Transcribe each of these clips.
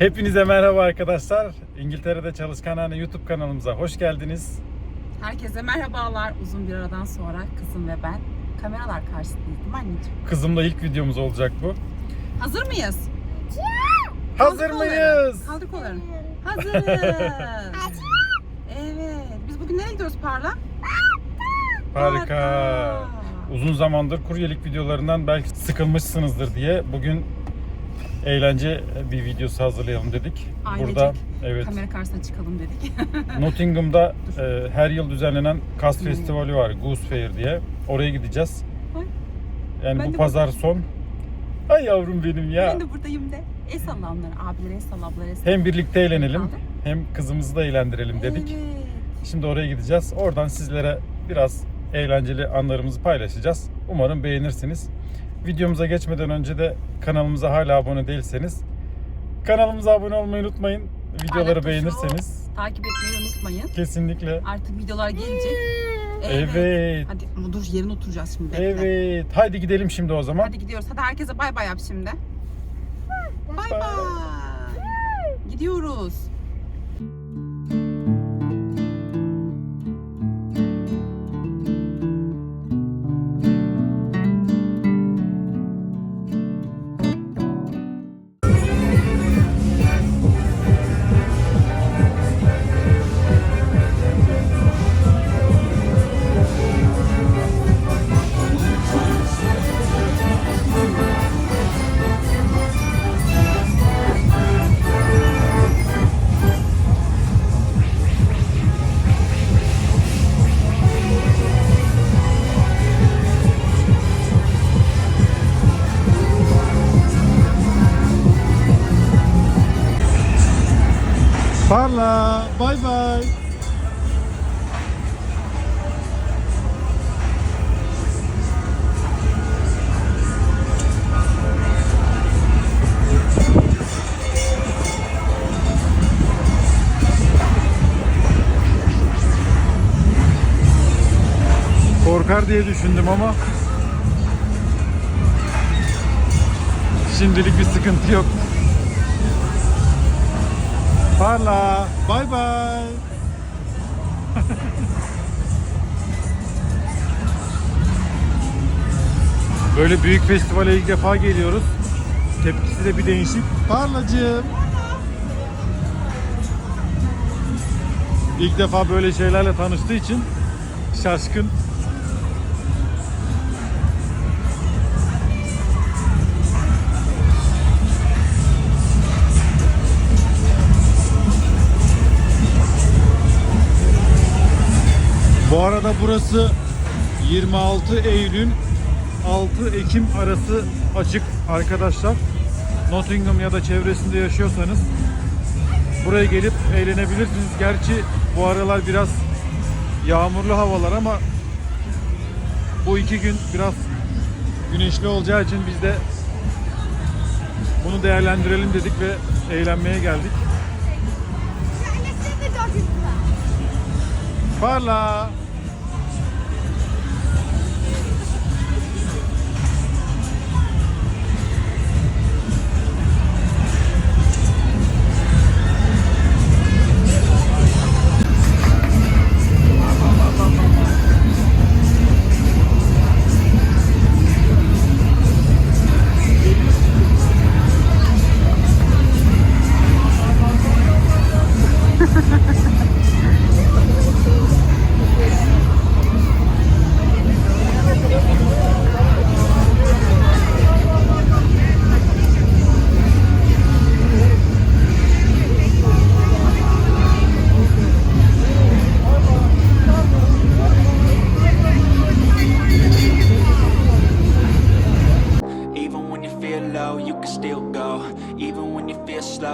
Hepinize merhaba arkadaşlar. İngiltere'de Çalışkan Hane YouTube kanalımıza hoş geldiniz. Herkese merhabalar. Uzun bir aradan sonra kızım ve ben kameralar mi anneciğim? Kızımla ilk videomuz olacak bu. Hazır mıyız? Hazır Kaldır mıyız? Kaldır kollarını. Hazırız. evet. Biz bugün nereye gidiyoruz Parla? Harika. Parka. Uzun zamandır kuryelik videolarından belki sıkılmışsınızdır diye bugün eğlence bir videosu hazırlayalım dedik. Ailecek Burada evet Kamera karşısına çıkalım dedik. Nottingham'da e, her yıl düzenlenen Kast Festivali var, Goose Fair diye. Oraya gideceğiz. Ay. Yani Ben bu pazar son. Ay yavrum benim ya. ben de buradayım de. El salla onlara. Abilere el salla, ablalara. Hem birlikte eğlenelim Kaldır. hem kızımızı da eğlendirelim dedik. Evet. Şimdi oraya gideceğiz. Oradan sizlere biraz eğlenceli anlarımızı paylaşacağız. Umarım beğenirsiniz. Videomuza geçmeden önce de kanalımıza hala abone değilseniz kanalımıza abone olmayı unutmayın. Videoları tuşu beğenirseniz Takip etmeyi unutmayın. kesinlikle. Artık videolar gelecek. Evet. Hadi ama dur yerine oturacağız şimdi. Bekle. Evet. Haydi gidelim şimdi o zaman. Hadi gidiyoruz. Hadi herkese bay bay yap şimdi. Bay. bay. Gidiyoruz. Bay bay. Korkar diye düşündüm ama şimdilik bir sıkıntı yok. Parla. Bay bay. Böyle büyük festivale ilk defa geliyoruz. Tepkisi de bir değişik. Parlacığım. İlk defa böyle şeylerle tanıştığı için şaşkın. Bu arada burası 26 Eylül 6 Ekim arası açık arkadaşlar. Nottingham ya da çevresinde yaşıyorsanız buraya gelip eğlenebilirsiniz. Gerçi bu aralar biraz yağmurlu havalar ama bu iki gün biraz güneşli olacağı için biz de bunu değerlendirelim dedik ve eğlenmeye geldik. Parla.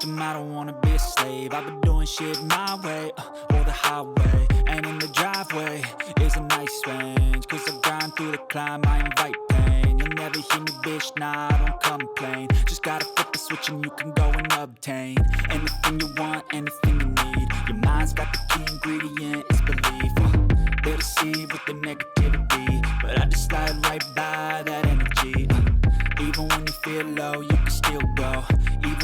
system. I don't wanna be a slave. I've been doing shit my way, uh, or the highway. And in the driveway is a nice range. Cause I grind through the climb, I invite pain. You'll never hear me, bitch, nah, I don't complain. Just gotta flip the switch and you can go and obtain anything you want, anything you need. Your mind's got the key ingredient, it's belief. Uh, they deceive with the negativity, but I just slide right by that energy. Uh, even when you feel low, you can still go.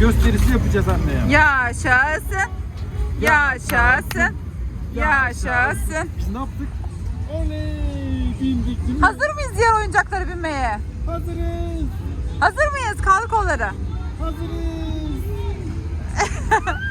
gösterisi yapacağız anneye. Yaşasın. Yaşasın. Yaşasın. Biz ne yaptık? Oley! Bindik değil mi? Hazır mıyız diğer oyuncaklara binmeye? Hazırız. Hazır mıyız? Kaldır kolları. Hazırız.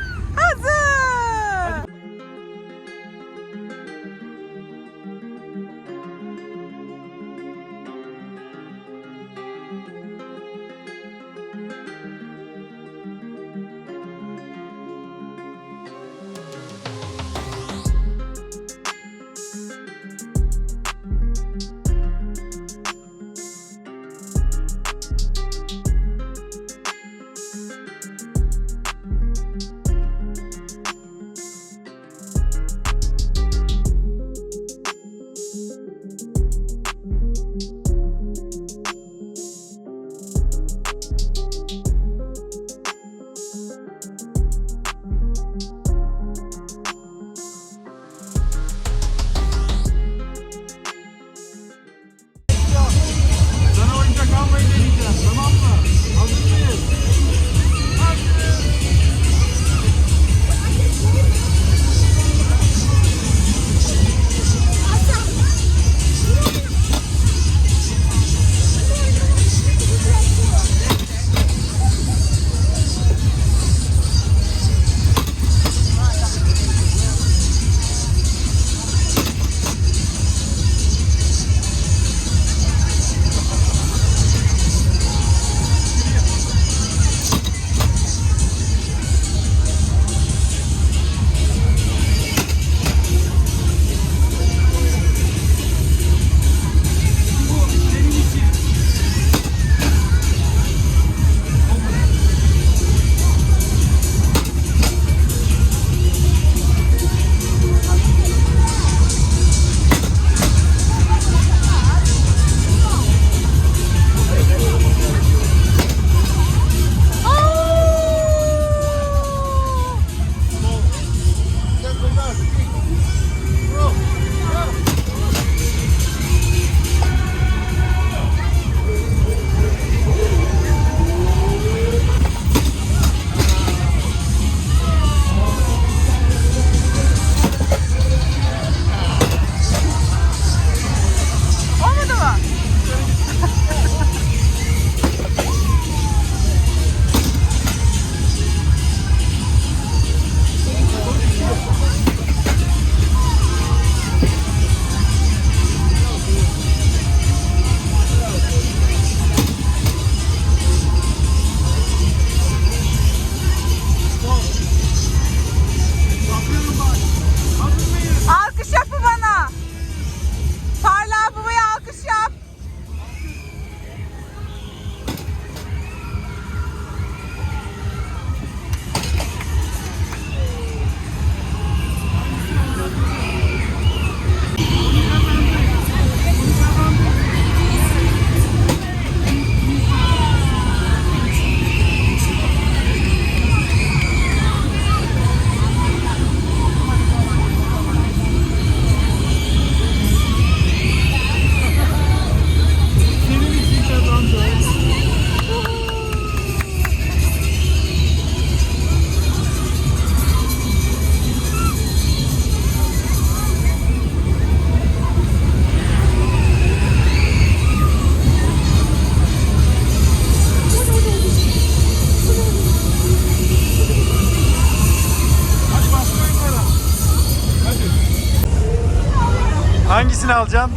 alacaksın?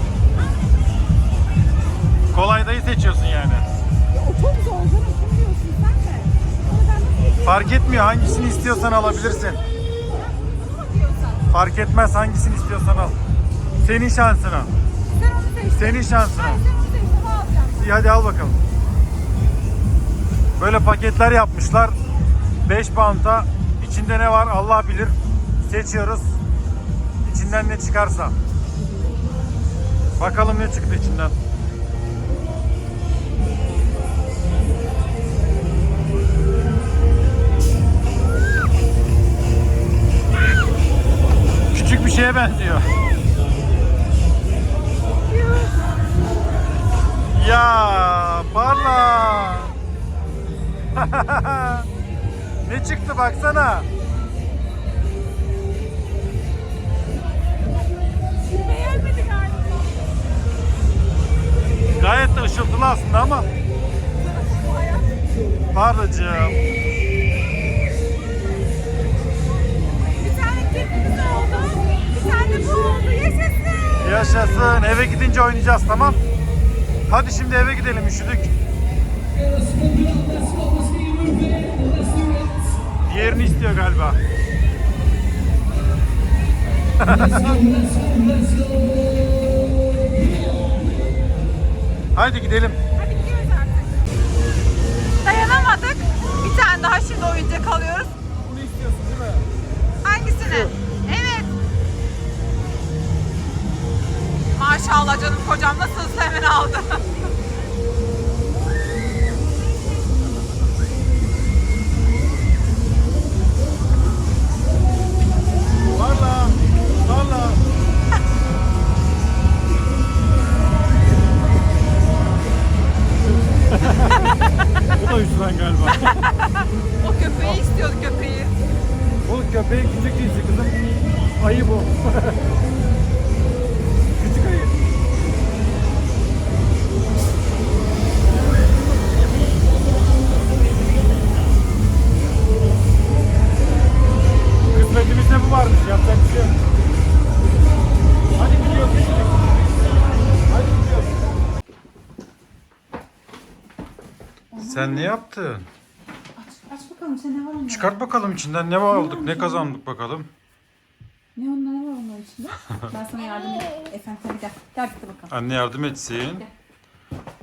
Kolaydayı seçiyorsun yani. O çok zor canım. Kim diyorsun sen de? Ben nasıl Fark etmiyor hangisini istiyorsan alabilirsin. diyorsan? Fark etmez hangisini istiyorsan al. Senin şansına. Sen onu seç. Senin şansına. Hayır sen onu seç. Onu alacağım. İyi hadi al bakalım. Böyle paketler yapmışlar. 5 pound'a. İçinde ne var Allah bilir. Seçiyoruz. İçinden ne çıkarsa. Bakalım ne çıktı içinden. Küçük bir şeye benziyor. Ya parla. ne çıktı baksana. Ama. Parlacığım. Bir tane kedimiz oldu. Bir tane bu oldu. Yaşasın. Yaşasın. Eve gidince oynayacağız tamam. Hadi şimdi eve gidelim üşüdük. Diğerini istiyor galiba. Haydi gidelim. Hadi gidiyoruz artık. Dayanamadık. Bir tane daha şimdi oyuncak alıyoruz. Bunu istiyorsun değil mi? Hangisini? Evet. Maşallah canım kocam nasıl hemen aldı. Parla. Parla. Yaptın? Aç, aç bakalım sen ne var onda? Çıkart bakalım içinden ne var aldık, ne kazandık bakalım. Ne onda ne var onun içinde? ben sana yardım edeyim. Efendim hadi gel. Gel bitti bakalım. Anne yardım etsin.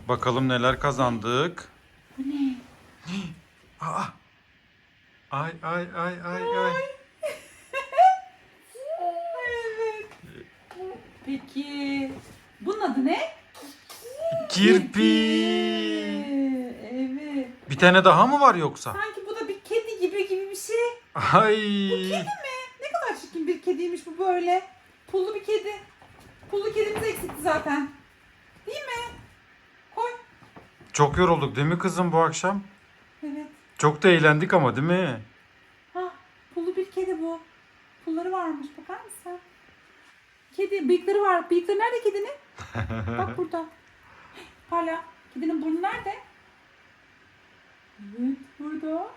Bakalım neler kazandık. Bu ne? Aa. Ay ay ay ay ay. Peki. Bunun adı ne? Kirpi. Evet. Bir tane daha mı var yoksa? Sanki bu da bir kedi gibi gibi bir şey. Ay. Ne kadar çirkin bir kediymiş bu böyle. Pullu bir kedi. Pullu kedimiz eksikti zaten. Değil mi? Koy. Çok yorulduk değil mi kızım bu akşam? Evet. Çok da eğlendik ama değil mi? Ha, pullu bir kedi bu. Pulları varmış bakar mısın? Kedi, bıyıkları var. Bıyıkları nerede kedinin? Bak burada. Hala. Kedinin burnu nerede? Evet, burada.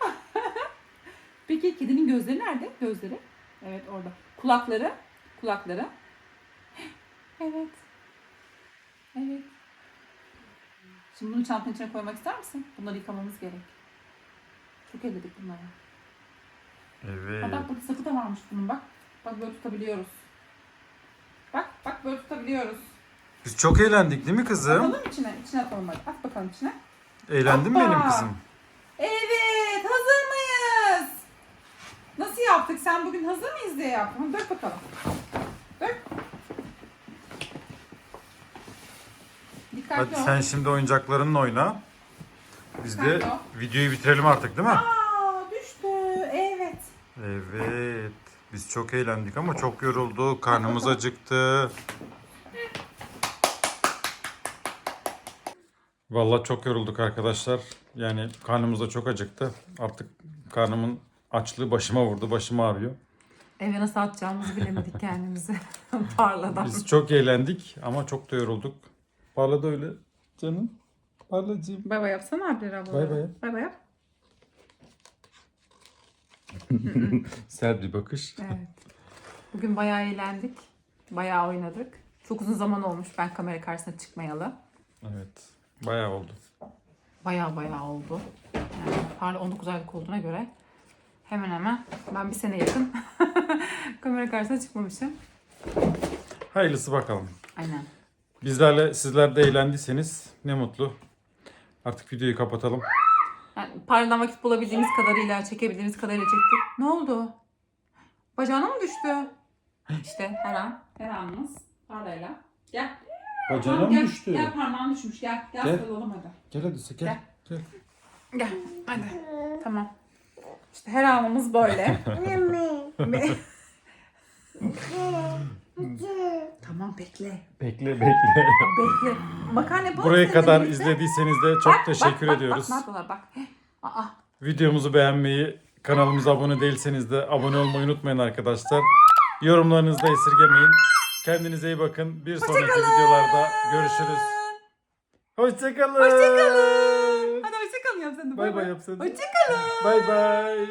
Peki kedinin gözleri nerede? Gözleri. Evet, orada. Kulakları. Kulakları. Evet. Evet. Şimdi bunu çantanın içine koymak ister misin? Bunları yıkamamız gerek. Çok elledik bunları. Evet. Bak burada sapı da varmış bunun bak. Bak böyle tutabiliyoruz. Bak bak böyle tutabiliyoruz. Biz çok eğlendik değil mi kızım? Atalım içine. İçine atalım hadi. At bakalım içine. Eğlendin mi Hoppa. benim kızım? Evet hazır mıyız? Nasıl yaptık? Sen bugün hazır mıyız diye yaptın. Dök bakalım. Dök. Dikkatli Hadi ol. sen şimdi oyuncaklarınla oyna. Biz de videoyu bitirelim artık değil mi? Aa düştü. Evet. Evet. Biz çok eğlendik ama çok yorulduk. Karnımız acıktı. Vallahi çok yorulduk arkadaşlar. Yani karnımız da çok acıktı. Artık karnımın açlığı başıma vurdu. Başım ağrıyor. Eve nasıl atacağımızı bilemedik kendimizi. Parladan. Biz çok eğlendik ama çok da yorulduk. Parla da öyle canım. Parlacığım. Bay bay yapsana abileri ablaları. Bay bay. Bay bay yap. Sert bir bakış. Evet. Bugün bayağı eğlendik. Bayağı oynadık. Çok uzun zaman olmuş ben kamera karşısına çıkmayalı. Evet. Bayağı oldu. Bayağı bayağı oldu. Yani hala 19 aylık olduğuna göre hemen hemen ben bir sene yakın kamera karşısına çıkmamışım. Hayırlısı bakalım. Aynen. Bizlerle sizler de eğlendiyseniz ne mutlu. Artık videoyu kapatalım. Yani parladan vakit bulabildiğimiz kadarıyla, çekebildiğimiz kadarıyla çektik. Ne oldu? Bacağına mı düştü? İşte her an, her anımız parlayla. Gel. Bacağına gel, mı düştü? Gel parmağın düşmüş. Gel. Gel, Gel. sarılalım hadi. Gel hadi gel. Gel. Gel. Hadi. Tamam. İşte her anımız böyle. Tamam bekle. Bekle bekle. Bekle. Makarna yapalım Buraya seninle kadar birlikte. izlediyseniz de çok Bak, teşekkür bak, ediyoruz. Bak, bak, ne yapıyorlar bak. Heh. Aa, Videomuzu beğenmeyi, kanalımıza abone değilseniz de abone olmayı unutmayın arkadaşlar. Yorumlarınızı da esirgemeyin. Kendinize iyi bakın. Bir sonraki videolarda görüşürüz. Hoşçakalın. Hoşçakalın. Hadi hoşçakalın yap sen de. Bay bay yap sen de. Hoşçakalın. Bay bay.